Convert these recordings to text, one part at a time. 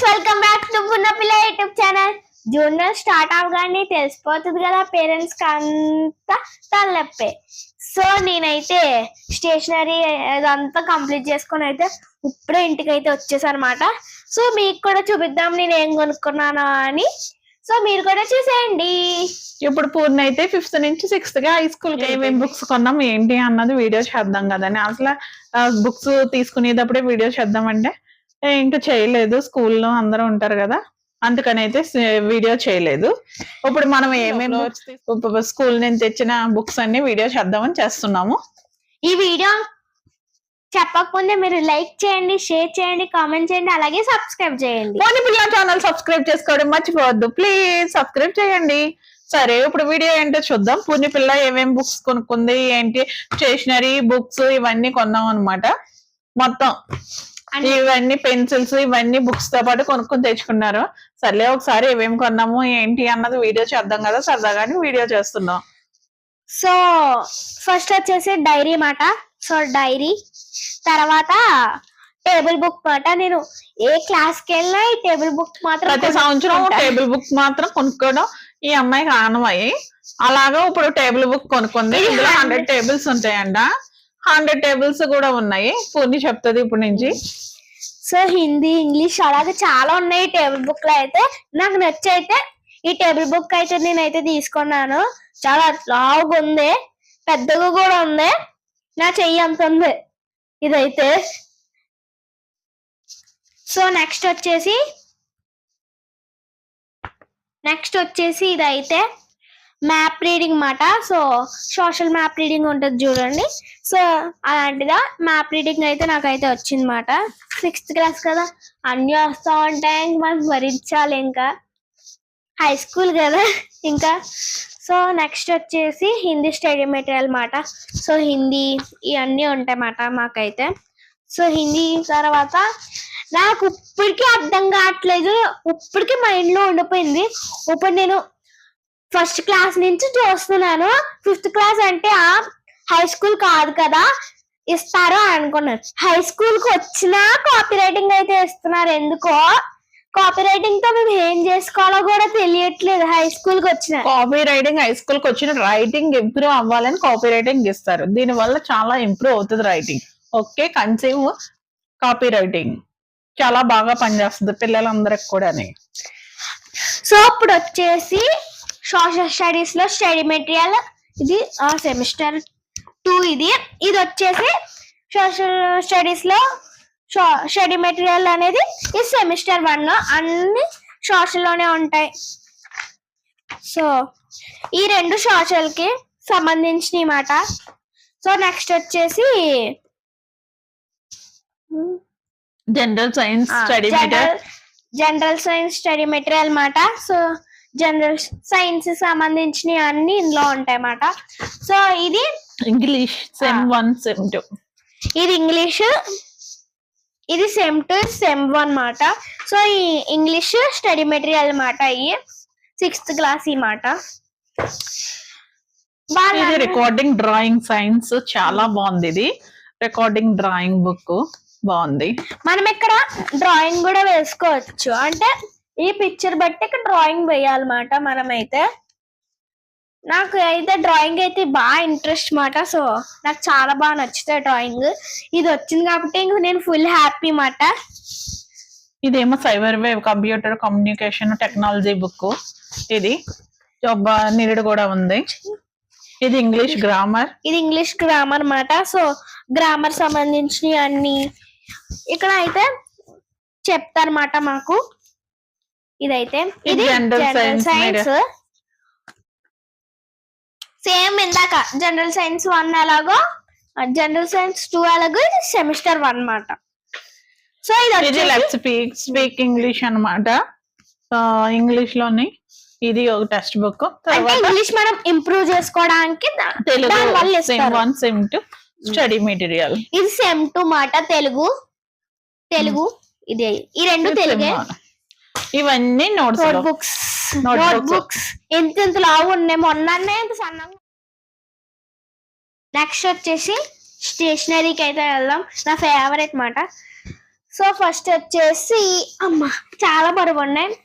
Friends welcome back to పున్నపిల్ల YouTube channel junior start అవగానే తెలిసిపోతుంది కదా పేరెంట్స్కి అంతా తలనొప్పే. సో నేనైతే స్టేషనరీ అదంతా కంప్లీట్ చేసుకొని అయితే ఇప్పుడే ఇంటికి అయితే వచ్చేసానమాట. సో మీకు కూడా చూపిద్దాం నేను ఏం కొనుక్కున్నాను అని. సో మీరు కూడా చూసేయండి. ఇప్పుడు పూర్ణ అయితే ఫిఫ్త్ నుంచి సిక్స్త్గా హై స్కూల్కి ఏమేమి బుక్స్ కొన్నాం ఏంటి అన్నది వీడియో చేద్దాం కదండి. అసలు బుక్స్ తీసుకునేటప్పుడే వీడియో చేద్దామంటే ఏ, ఇంకా చేయలేదు. స్కూల్లో అందరూ ఉంటారు కదా. అందుకని అయితే వీడియో చేయలేదు. ఇప్పుడు మనం ఏమేమి స్కూల్ నుంచి తెచ్చిన బుక్స్ అన్ని వీడియో చేద్దామని చేస్తున్నాము. ఈ వీడియో చెప్పకముందే మీరు లైక్ చేయండి షేర్ చేయండి కామెంట్ చేయండి అలాగే సబ్స్క్రైబ్ చేయండి. పోనీ పిల్ల ఛానల్ సబ్స్క్రైబ్ చేసుకోవడం మర్చిపోవద్దు. ప్లీజ్ సబ్స్క్రైబ్ చేయండి. సరే ఇప్పుడు వీడియో ఏంటో చూద్దాం. పూర్ణి పిల్ల ఏమేం బుక్స్ కొనుక్కుంది ఏంటి స్టేషనరీ బుక్స్ ఇవన్నీ కొన్నాం అన్నమాట మొత్తం ఇవన్నీ పెన్సిల్స్ ఇవన్నీ బుక్స్తో పాటు కొనుక్కొని తెచ్చుకున్నారు. సర్లే ఒకసారి ఏమేమి కొన్నాము ఏంటి అన్నది వీడియో చేద్దాం కదా సరదాగాని వీడియో చేస్తున్నాం. సో ఫస్ట్ వచ్చేసి డైరీ మాట. So diary. తర్వాత టేబుల్ బుక్ మాట. నేను ఏ క్లాస్కి వెళ్ళినా ఈ టేబుల్ బుక్ మాత్రం ప్రతి సంవత్సరం. టేబుల్ బుక్ మాత్రం కొనుక్కోవడం ఈ అమ్మాయికి ఆనవాయి అలాగా ఇప్పుడు టేబుల్ బుక్ కొనుక్కుంది. ఇది ఇందులో హండ్రెడ్ టేబుల్స్ ఉంటాయంట. హండ్రెడ్ టేబుల్స్ కూడా ఉన్నాయి. పూర్ణి చెప్తుంది ఇప్పుడు నుంచి. సో హిందీ ఇంగ్లీష్ అలాగే చాలా ఉన్నాయి టేబుల్ బుక్లో అయితే. నాకు నచ్చి అయితే ఈ టేబుల్ బుక్ అయితే నేనైతే తీసుకున్నాను. చాలా లావుగా ఉంది. పెద్దగా కూడా ఉంది. నా చెయ్యి అంత ఉంది. ఇదైతే. సో నెక్స్ట్ వచ్చేసి నెక్స్ట్ వచ్చేసి ఇదైతే. మ్యాప్ రీడింగ్ మాట. సో సోషల్ మ్యాప్ రీడింగ్ ఉంటుంది చూడండి. సో అలాంటిదా? మ్యాప్ రీడింగ్ అయితే నాకైతే వచ్చింది మాట సిక్స్త్ క్లాస్ కదా. అన్నీ వస్తూ ఉంటాయి. మనం భరించాలి ఇంకా. హై స్కూల్ కదా ఇంకా. సో నెక్స్ట్ వచ్చేసి హిందీ స్టడీ మెటీరియల్ మాట. సో హిందీ ఇవన్నీ ఉంటాయి మాట మాకైతే. సో హిందీ తర్వాత నాకు ఇప్పటికీ అర్థం కావట్లేదు. ఇప్పటికీ మైండ్లో ఉండిపోయింది. ఇప్పుడు నేను ఫస్ట్ క్లాస్ నుంచి చూస్తున్నాను. ఫిఫ్త్ క్లాస్ అంటే ఆ హై స్కూల్ కాదు కదా. ఇస్తారు అని అనుకున్నాను. హై స్కూల్కి వచ్చినా కాపీ రైటింగ్ అయితే ఇస్తున్నారు. ఎందుకో? కాపీ రైటింగ్తో మేము ఏం చేసుకోవాలో కూడా తెలియట్లేదు. హై స్కూల్కి వచ్చిన కాపీ రైటింగ్ హై స్కూల్కి వచ్చిన రైటింగ్ ఇంప్రూవ్ అవ్వాలని కాపీ రైటింగ్ ఇస్తారు. దీని వల్ల చాలా ఇంప్రూవ్ అవుతుంది writing okay cursive copy writing చాలా బాగా పనిచేస్తుంది పిల్లలందరికి కూడా సో ఇప్పుడు వచ్చేసి సోషల్ స్టడీస్లో స్టడీ మెటీరియల్ ఇది సెమిస్టర్ టూ ఇది. ఇది వచ్చేసి సోషల్ స్టడీస్లో స్టడీ మెటీరియల్ అనేది ఈ సెమిస్టర్ వన్లో అన్ని సోషల్లోనే ఉంటాయి. సో ఈ రెండు సోషల్కి సంబంధించిన మాట. సో నెక్స్ట్ వచ్చేసి general science study general science study material మాట. సో జనరల్ సైన్స్ సంబంధించినవి అన్ని ఇందులో ఉంటాయి అన్నమాట సో ఇది English sem. One sem two ఇది ఇంగ్లీష్ ఇది సెమ్ టు సెమ్ వన్ మాట సో ఈ ఇంగ్లీష్ స్టడీ మెటీరియల్ మాట ఇవి సిక్స్త్ క్లాస్ ఈ మాట ఇది రికార్డింగ్ డ్రాయింగ్ సైన్స్ చాలా బాగుంది ఇది. రికార్డింగ్ డ్రాయింగ్ బుక్ బాగుంది. మనం ఇక్కడ డ్రాయింగ్ కూడా వేసుకోవచ్చు. అంటే ఈ పిక్చర్ బట్టి ఇక్కడ డ్రాయింగ్ వేయాలన్నమాట మనమైతే. నాకు అయితే డ్రాయింగ్ అయితే బాగా ఇంట్రెస్ట్ మాట సో నాకు చాలా బాగా నచ్చుతాయి డ్రాయింగ్ ఇది వచ్చింది కాబట్టి ఇంక నేను ఫుల్ హ్యాపీ మాట ఇదేమో cyber wave computer communication technology book ఇది నీడ్ కూడా ఉంది. ఇది ఇంగ్లీష్ గ్రామర్ ఇది ఇంగ్లీష్ గ్రామర్ మాట సో గ్రామర్ సంబంధించినవి అన్ని ఇక్కడ అయితే చెప్తారన్నమాట మాకు. ఇదైతే ఇది జనరల్ సైన్స్ సేమ్ ఇందాక జనరల్ సైన్స్ వన్ ఎలాగో జనరల్ సైన్స్ టూ ఎలాగో ఇది సెమిస్టర్ వన్ మాట. సో ఇది లెట్ స్పీక్ స్పీక్ ఇంగ్లీష్ అనమాట ఇంగ్లీష్లోని ఇది ఒక టెక్స్ట్ బుక్ ఇంగ్లీష్ మనం ఇంప్రూవ్ చేసుకోవడానికి Telugu. One sem two study material ఇది సెమ్ టూ మాట తెలుగు తెలుగు ఇది. ఈ రెండు తెలుగే. ఇవన్నీ notes note books. Note books ఎంత ఎంత లావు ఉన్నాయి. మొన్ననే ఎంత సన్నంగా నెక్స్ట్ వచ్చేసి స్టేషనరీకి అయితే వెళ్దాం. నా ఫేవరెట్ మాట. సో ఫస్ట్ వచ్చేసి అమ్మ చాలా బరువు ఉన్నాయి.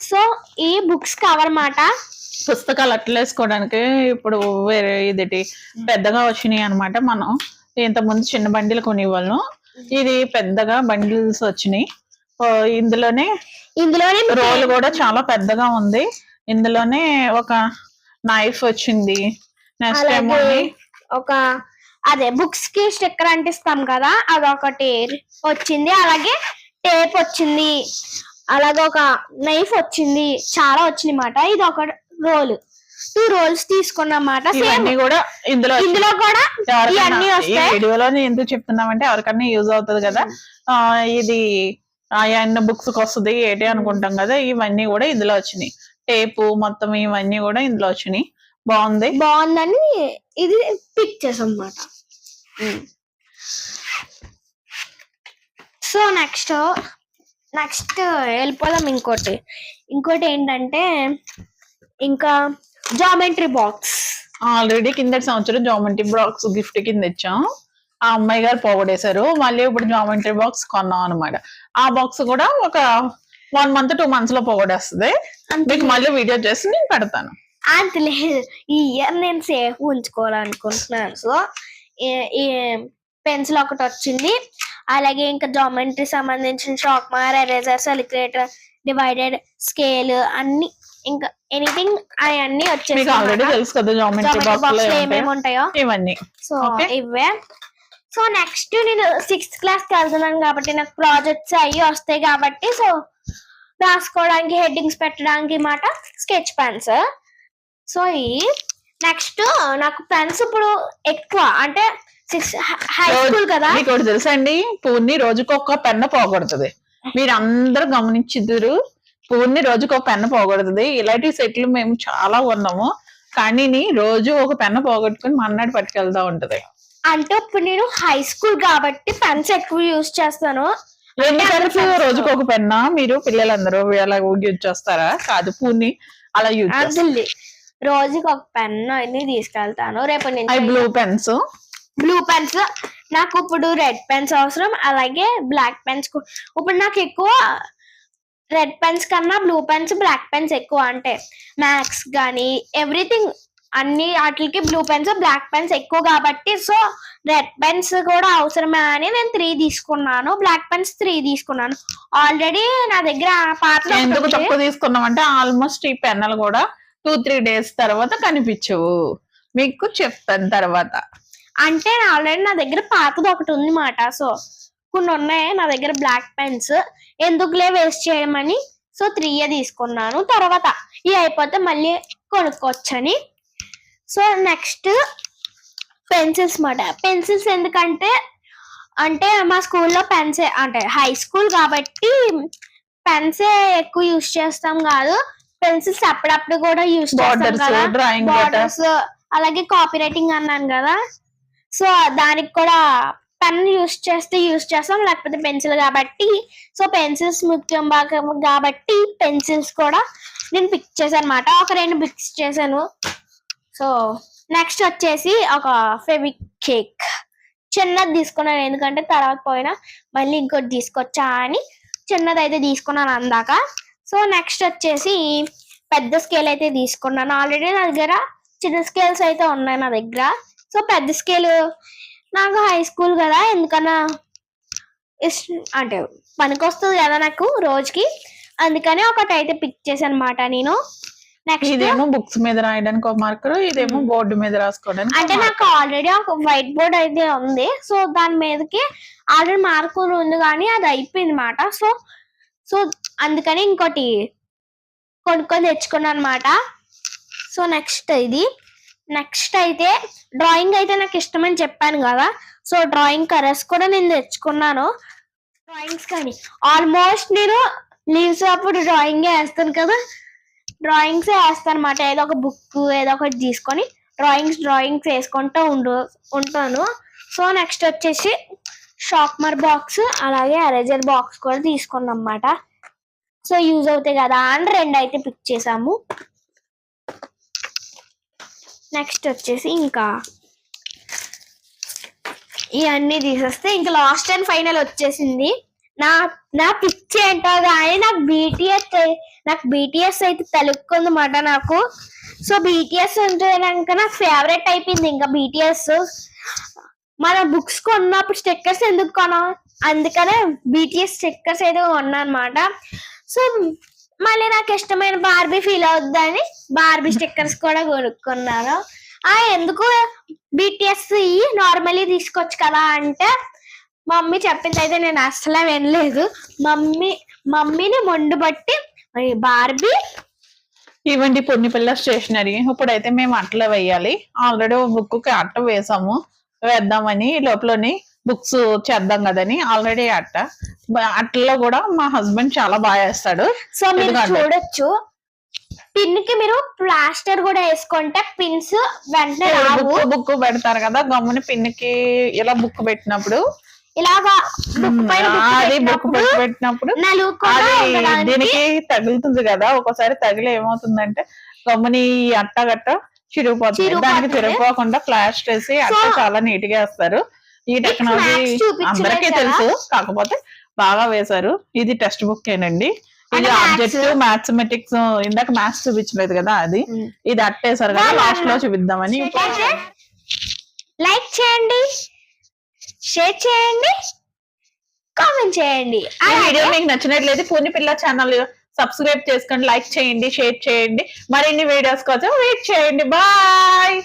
సో ఈ బుక్స్ కవర్ మాట. పుస్తకాలు అట్లేసుకోవడానికి ఇప్పుడు వేరే ఇదేటి పెద్దగా వచ్చినాయి అన్నమాట మనం. ఇంతకుముందు చిన్న బండిలు కొనేవాళ్ళం. ఇది పెద్దగా బండిల్స్ వచ్చినాయి. ఇందులోనే ఇందులోనే రోల్ కూడా చాలా పెద్దగా ఉంది. ఇందులోనే ఒక నైఫ్ వచ్చింది. నెక్స్ట్ ఏమో ఒక అదే బుక్స్కి స్టిక్కర్ అంటిస్తాం కదా అదొకటి వచ్చింది. అలాగే టేప్ వచ్చింది. అలాగే ఒక నైఫ్ వచ్చింది. చాలా వచ్చింది మాట. ఇది ఒక రోల్ టూ రోల్స్ తీసుకున్నమాట. సేమ్ కూడా ఇందులో ఇందులో కూడా ఇవన్నీ వస్తాయి. వీడియోలో ఎందుకు చెప్తున్నామంటే ఎవరికైనా యూజ్ అవుతుంది కదా. ఆ ఇది ఎన్ని బుక్స్ వస్తుంది ఏంటి అనుకుంటాం కదా ఇవన్నీ కూడా ఇందులో వచ్చినాయి. టేపు మొత్తం ఇవన్నీ కూడా ఇందులో వచ్చినాయి. బాగుంది? బాగుందని ఇది పిక్చర్స్ అన్నమాట సో నెక్స్ట్ నెక్స్ట్ వెళ్ళిపోదాం ఇంకోటి. ఇంకోటి ఏంటంటే ఇంకా జామెట్రీ బాక్స్ ఆల్రెడీ కింద సంవత్సరం జామెంట్రీ బాక్స్ గిఫ్ట్ కింద ఇచ్చాం. ఆ అమ్మాయి గారు పోగొడేశారు మళ్ళీ ఇప్పుడు జామెంట్రీ బాక్స్ కొన్నాం అనమాట ఆ బాక్స్ కూడా ఒక వన్ మంత్ టూ మంత్స్లో పోగొడేస్తుంది మీకు మళ్ళీ వీడియో చేసి నేను పెడతాను. అంత లేదు. ఈ ఇయర్ నేను సేఫ్ ఉంచుకోవాలనుకుంటున్నాను. సో ఈ పెన్సిల్ ఒకటి వచ్చింది. అలాగే ఇంకా జామెట్రీ సంబంధించిన షాక్ మార్ ఎరేజర్ సెలిక్రేటర్ డివైడెడ్ స్కేల్ అన్ని ఇంకా ఎనీథింగ్ అవన్నీ ఆల్రెడీ వచ్చేసి తెలుసు కదా జామెంట్రీ బాక్స్లో ఏమేమి. ఉంటాయో ఇవన్నీ. సో. ఇవే. సో నెక్స్ట్ నేను సిక్స్త్ క్లాస్కి వెళ్తున్నాను కాబట్టి నాకు ప్రాజెక్ట్స్ అయ్యి వస్తాయి కాబట్టి సో రాసుకోవడానికి హెడ్డింగ్స్ పెట్టడానికి మాట స్కెచ్ పెన్స్. సో ఈ నెక్స్ట్ నాకు పెన్స్ ఇప్పుడు ఎక్కువ అంటే సిక్స్ హై స్కూల్ కదా. మీకు ఒకటి తెలుసా అండి? పూర్ణి రోజుకు ఒక పెన్ను పోగొడుతుంది. మీరు అందరూ గమనించిద్దరు పూర్ణి రోజుకు ఒక పెన్ను పోగొడుతుంది. ఇలాంటి సెట్లు మేము చాలా కొన్నాము. కానీ రోజు ఒక పెన్ను పోగొట్టుకుని మన్నాడు పట్టుకెళ్తా ఉంటది. అంటే ఇప్పుడు నేను హై స్కూల్ కాబట్టి పెన్స్ ఎక్కువ యూజ్ చేస్తాను అంటే పెన్స్ రోజుకు ఒక పెన్నా మీరు పిల్లలందరూ అలా యూజ్ చేస్తారా? కాదు పూర్ణి అలా యూజ్ చేస్తారు? రోజుకి ఒక పెన్ అన్ని తీసుకెళ్తాను. రేపు నుంచి బ్లూ పెన్స్ బ్లూ పెన్స్ నాకు ఇప్పుడు రెడ్ పెన్స్ అవసరం. అలాగే బ్లాక్ పెన్స్ ఇప్పుడు నాకు ఎక్కువ రెడ్ పెన్స్ కన్నా బ్లూ పెన్స్ బ్లాక్ పెన్స్ ఎక్కువ. అంటే మ్యాక్స్ కానీ ఎవ్రీథింగ్ అన్ని వాటికి బ్లూ పెన్స్ బ్లాక్ పెన్స్ ఎక్కువ కాబట్టి సో రెడ్ పెన్స్ కూడా అవసరమే అని నేను త్రీ తీసుకున్నాను. బ్లాక్ పెన్స్ త్రీ తీసుకున్నాను. ఆల్రెడీ నా దగ్గర పాత ఎందుకు తక్కువ తీసుకున్నాం అంటే ఆల్మోస్ట్ ఈ పెన్నులు కూడా టూ త్రీ డేస్ తర్వాత కనిపించవు. మీకు చెప్తాను తర్వాత. అంటే ఆల్రెడీ నా దగ్గర పాతది ఒకటి ఉంది మాట సో కొన్ని ఉన్నాయి నా దగ్గర బ్లాక్ పెన్స్ ఎందుకులే వేస్ట్ చేయమని సో త్రీ తీసుకున్నాను. తర్వాత ఇవి అయిపోతే మళ్ళీ కొనుక్కోవచ్చని. సో నెక్స్ట్ పెన్సిల్స్ మాట. పెన్సిల్స్ ఎందుకంటే అంటే మా స్కూల్లో పెన్సే అంటే హై స్కూల్ కాబట్టి పెన్సే ఎక్కువ యూస్ చేస్తాం కాదు. పెన్సిల్స్ అప్పుడప్పుడు కూడా యూస్ చేస్తాం బార్డర్స్ కదా. బార్డర్స్ అలాగే కాపీ రైటింగ్ అన్నాను కదా. సో దానికి కూడా పెన్ యూస్ చేస్తే యూస్ చేస్తాం లేకపోతే పెన్సిల్ కాబట్టి. సో పెన్సిల్స్ ముఖ్యం బాగా కాబట్టి పెన్సిల్స్ కూడా నేను పిక్ చేశాను అనమాట ఒక రెండు పిక్స్ చేశాను. సో నెక్స్ట్ వచ్చేసి ఒక ఫెవిక్ కేక్. చిన్నది తీసుకున్నాను ఎందుకంటే తర్వాత పోయినా మళ్ళీ ఇంకోటి తీసుకొచ్చా అని చిన్నది అయితే తీసుకున్నాను అందాక. సో నెక్స్ట్ వచ్చేసి పెద్ద స్కేల్ అయితే తీసుకున్నాను. ఆల్రెడీ నా దగ్గర చిన్న స్కేల్స్ అయితే ఉన్నాయి నా దగ్గర. సో పెద్ద స్కేల్ నాకు హై స్కూల్ కదా ఎందుకన్నా ఇష్ట- అంటే పనికొస్తుంది కదా నాకు రోజుకి. అందుకని ఒకటి అయితే పిక్ చేశాను అనమాట నేను. నెక్స్ట్ ఇదేమో బుక్స్ మీద రాయడానికి ఒక మార్కర్ ఇదేమో బోర్డు మీద రాసుకోవడానికి అంటే నాకు ఆల్రెడీ ఒక వైట్ బోర్డ్ అయితే ఉంది. సో దాని మీదకి ఆల్రెడీ మార్కులు ఉంది కానీ అది అయిపోయింది మాట. సో సో అందుకని ఇంకోటి కొనుక్కొని తెచ్చుకున్నాను అనమాట సో నెక్స్ట్ ఇది. నెక్స్ట్ అయితే డ్రాయింగ్ అయితే నాకు ఇష్టమని చెప్పాను కదా. సో డ్రాయింగ్ కలర్స్ కూడా నేను తెచ్చుకున్నాను. డ్రాయింగ్స్ కానీ. ఆల్మోస్ట్ నేను లీవ్స్ అప్పుడు డ్రాయింగ్ వేస్తాను కదా. డ్రాయింగ్స్ వేస్తానమాట. ఏదో ఒక బుక్ ఏదో ఒకటి తీసుకొని డ్రాయింగ్స్ డ్రాయింగ్స్ వేసుకుంటూ ఉండు ఉంటాను. సో నెక్స్ట్ వచ్చేసి షార్ప్నర్ బాక్స్ అలాగే ఎరేజర్ బాక్స్ కూడా తీసుకున్నాం అన్నమాట సో యూజ్ అవుతాయి కదా అని రెండు అయితే పిక్ చేసాము. నెక్స్ట్ వచ్చేసి ఇంకా ఇవన్నీ తీసేస్తే ఇంకా లాస్ట్ అండ్ ఫైనల్ వచ్చేసింది. నా నా పిచ్చి ఏంటో కానీ నాకు బీటీఎస్ నాకు బీటీఎస్ అయితే తెలుక్కుంది మాట నాకు. సో బీటీఎస్ అంటే కనుక నాకు ఫేవరెట్ అయిపోయింది ఇంకా బీటీఎస్ మన బుక్స్ కొన్నప్పుడు స్టిక్కర్స్ ఎందుకు కొనం అందుకనే బీటీఎస్ స్టిక్కర్స్ అయితే కొన్నా అనమాట సో మళ్ళీ నాకు ఇష్టమైన బార్బీ ఫీల్ అవుద్దని బార్బీ స్టిక్కర్స్ కూడా కొనుక్కున్నాను. ఆ ఎందుకు బీటీఎస్ నార్మల్లీ తీసుకోవచ్చు కదా అంటే మమ్మీ చెప్పింది అయితే నేను అస్సలే వినలేదు. మమ్మీ మమ్మీని మొండు బట్టి బార్బీ ఇవ్వండి పొన్ని పిల్ల స్టేషనరీ. ఇప్పుడైతే మేము అట్ల వేయాలి. ఆల్రెడీ బుక్కి అట్ట వేసాము. వేద్దామని లోపలని బుక్స్ చేద్దాం కదని ఆల్రెడీ అట్ట. అట్టలో కూడా మా హస్బెండ్ చాలా బాగా వేస్తాడు సో మీరు? చూడొచ్చు. పిన్కి మీరు ప్లాస్టర్ కూడా వేసుకుంటే పిన్స్ వెంటనే బుక్ బుక్ పెడతారు కదా గమ్ముని పిన్నికి ఇలా బుక్ పెట్టినప్పుడు ఇలాగా అది బుక్ పెట్టినప్పుడు దీనికి తగులుతుంది కదా ఒకసారి తగిలి ఏమవుతుందంటే గమ్ముని ఈ అట్ట గట్ట చిరిగిపోతుంది. దానికి చిరిగిపోకుండా ప్లాస్ట్ వేసి అట్ట చాలా నీట్గా వేస్తారు ఈ టెక్నాలజీ అందరికీ? తెలుసు కాకపోతే బాగా వేశారు ఇది టెక్స్ట్ బుక్ ఏనండి ఇది? ఆబ్జెక్టివ్ మ్యాథమెటిక్స్ ఇందాక మ్యాథ్స్ చూపించలేదు కదా అది. ఇది అట్టేసారు కదా లాస్ట్లో చూపిద్దామని లైక్ చేయండి షేర్ చేయండి. కామెంట్ చేయండి. ఈ అలాగే వీడియో మీకు నచ్చినట్లయితే పూర్ణి పిల్ల ఛానల్ సబ్స్క్రైబ్ చేసుకోండి లైక్ చేయండి షేర్ చేయండి. మరిన్ని వీడియోస్ కోసం వెయిట్ చేయండి. బాయ్